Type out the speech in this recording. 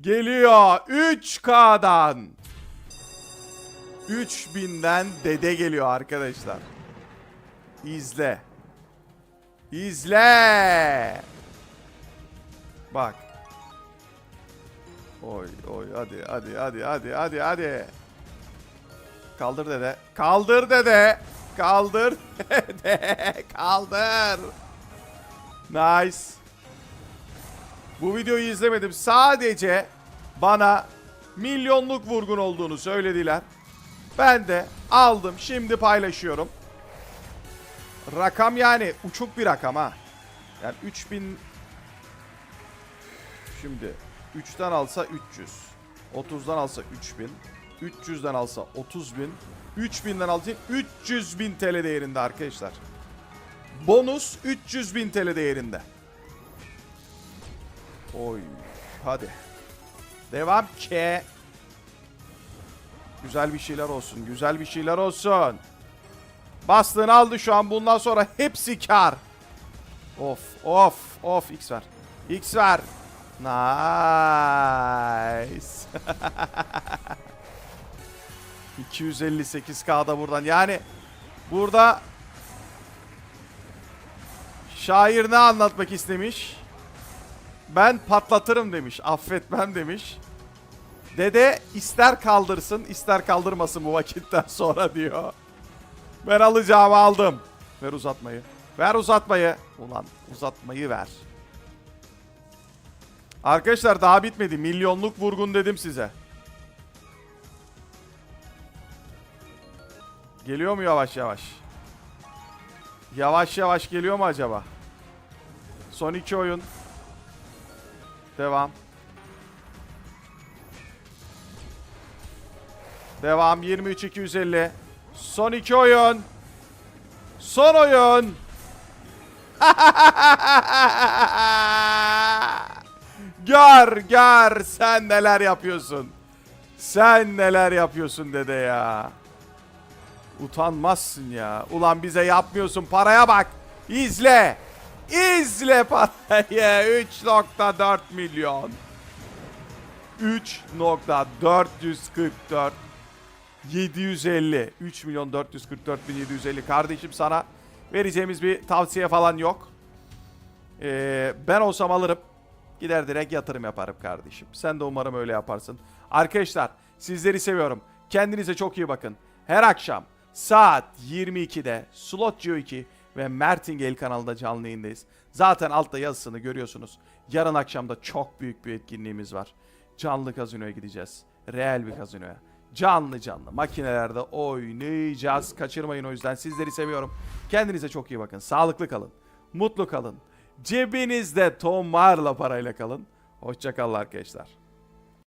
Geliyor 3K'dan. 3000'den dede geliyor arkadaşlar. İzle. İzle. Bak. Oy oy hadi hadi hadi hadi hadi hadi. Kaldır dede. Kaldır dede. Kaldır dede. Kaldır. Nice. Bu videoyu izlemedim. Sadece bana milyonluk vurgun olduğunu söylediler. Ben de aldım. Şimdi paylaşıyorum. Rakam yani uçuk bir rakam ha. Yani 3000 Şimdi 3'ten alsa 300. 30'dan alsa 3000. 300'den alsa 30.000. 3000'den alsa 300.000 TL değerinde arkadaşlar. Bonus 300.000 TL değerinde. Oy. Hadi. Devam ki. Güzel bir şeyler olsun. Güzel bir şeyler olsun. Bastığını aldı şu an. Bundan sonra hepsi kar. Of of of X ver. X ver. Nice. 258k'da buradan. Yani burada şair ne anlatmak istemiş? Ben patlatırım demiş. Affetmem demiş. Dede ister kaldırsın ister kaldırmasın bu vakitten sonra diyor. Ben alacağımı aldım. Ver uzatmayı. Ver uzatmayı. Ulan uzatmayı ver. Arkadaşlar daha bitmedi. Milyonluk vurgun dedim size. Geliyor mu yavaş yavaş? Yavaş yavaş geliyor mu acaba? Son iki oyun. Devam. Devam 23 250. Son iki oyun. Son oyun. gör gör sen neler yapıyorsun. Sen neler yapıyorsun dede ya. Utanmazsın ya. Ulan bize yapmıyorsun paraya bak. İzle. İzle parayı. 3.4 milyon. 3.444 750 3 milyon 444 bin 750 kardeşim sana vereceğimiz bir tavsiye falan yok. Ee, ben olsam alırım. Gider direkt yatırım yaparım kardeşim. Sen de umarım öyle yaparsın. Arkadaşlar sizleri seviyorum. Kendinize çok iyi bakın. Her akşam saat 22'de Slot Geo 2 ve Mertingale kanalında canlı yayındayız. Zaten altta yazısını görüyorsunuz. Yarın akşamda çok büyük bir etkinliğimiz var. Canlı kazinoya gideceğiz. Real bir kazinoya. Canlı canlı makinelerde oynayacağız. Kaçırmayın o yüzden. Sizleri seviyorum. Kendinize çok iyi bakın. Sağlıklı kalın. Mutlu kalın. Cebinizde tomarla parayla kalın. Hoşçakalın arkadaşlar.